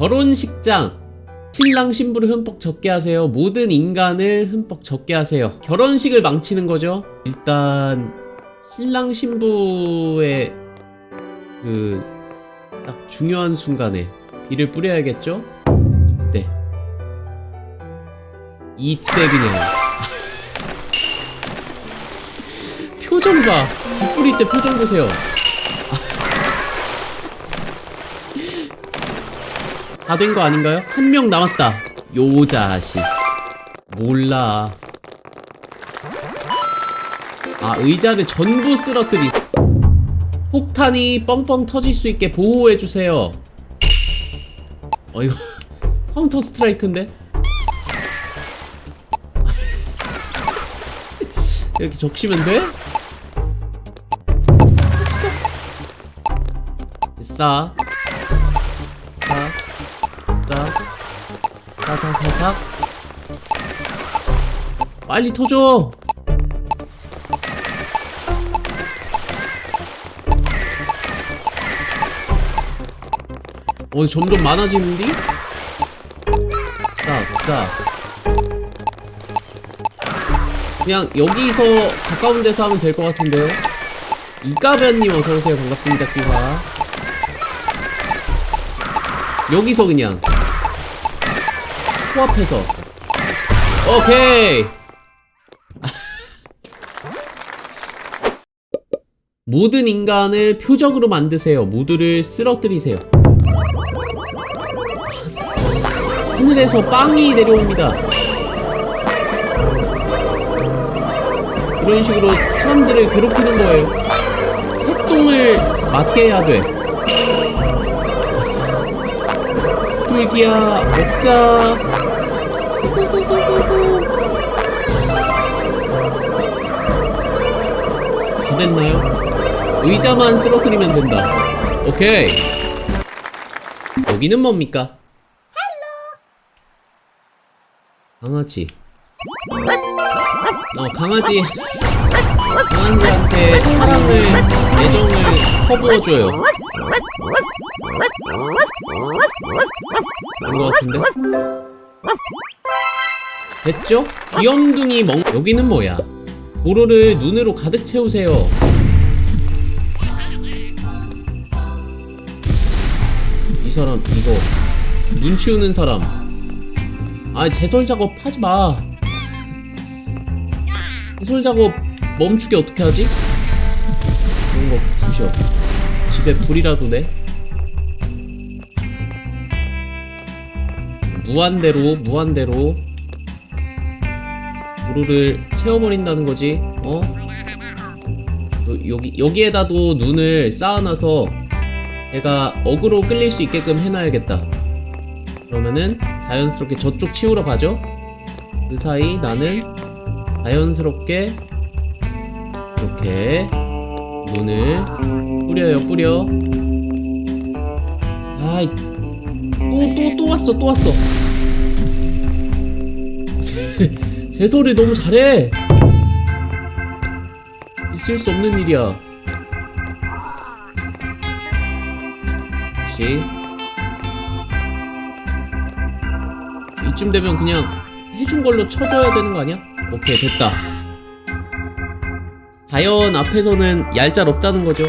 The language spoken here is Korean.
결혼식장 신랑 신부를 흠뻑 적게 하세요. 모든 인간을 흠뻑 적게 하세요. 결혼식을 망치는 거죠. 일단 신랑 신부의 그 딱 중요한 순간에 비를 뿌려야겠죠? 이때 이때 그냥 표정 봐. 비 뿌릴 때 표정 보세요. 다 된 거 아닌가요? 한 명 남았다. 요 자식. 몰라. 아, 의자를 전부 쓰러뜨리. 폭탄이 뻥뻥 터질 수 있게 보호해주세요. 어, 이거, 카운터 스트라이크인데? 이렇게 적시면 돼? 싸. 싸. 싸싸싸싸. 빨리 터져! 어, 점점 많아지는디? 싸, 싸. 그냥 여기서 가까운 데서 하면 될 것 같은데요? 이가변님 어서오세요. 반갑습니다, 끼가. 여기서 그냥. 코앞에서. 오케이! 모든 인간을 표적으로 만드세요. 모두를 쓰러뜨리세요. 하늘에서 빵이 내려옵니다. 이런 식으로 사람들을 괴롭히는 거예요. 새똥을 맞게 해야 돼. 뚫기야, 먹자. 다 됐나요? 의자만 쓰러뜨리면 된다. 오케이. 여기는 뭡니까? 강아지. 어, 강아지. 강아지한테 사랑을, 애정을 퍼부어줘요. 그런 것 같은데? 됐죠? 귀염둥이 멍, 여기는 뭐야? 도로를 눈으로 가득 채우세요. 이 사람, 이거. 눈 치우는 사람. 아, 제설 작업 하지 마. 제설 작업 멈추게 어떻게 하지? 그런 거 부셔. 집에 불이라도 내. 무한대로, 무한대로. 도로를 채워버린다는 거지. 어? 또 여기, 여기에다도 눈을 쌓아놔서 얘가 어그로 끌릴 수 있게끔 해놔야겠다. 그러면은 자연스럽게 저쪽 치우러 가죠. 그 사이 나는 자연스럽게 이렇게 눈을 뿌려요 뿌려. 아이 또또또 왔어 또 왔어. 제 소리 너무 잘해. 있을 수 없는 일이야. 혹시 이쯤 되면 그냥 해준 걸로 쳐줘야 되는 거 아니야? 오케이 됐다 자연 앞에서는 얄짤 없다는 거죠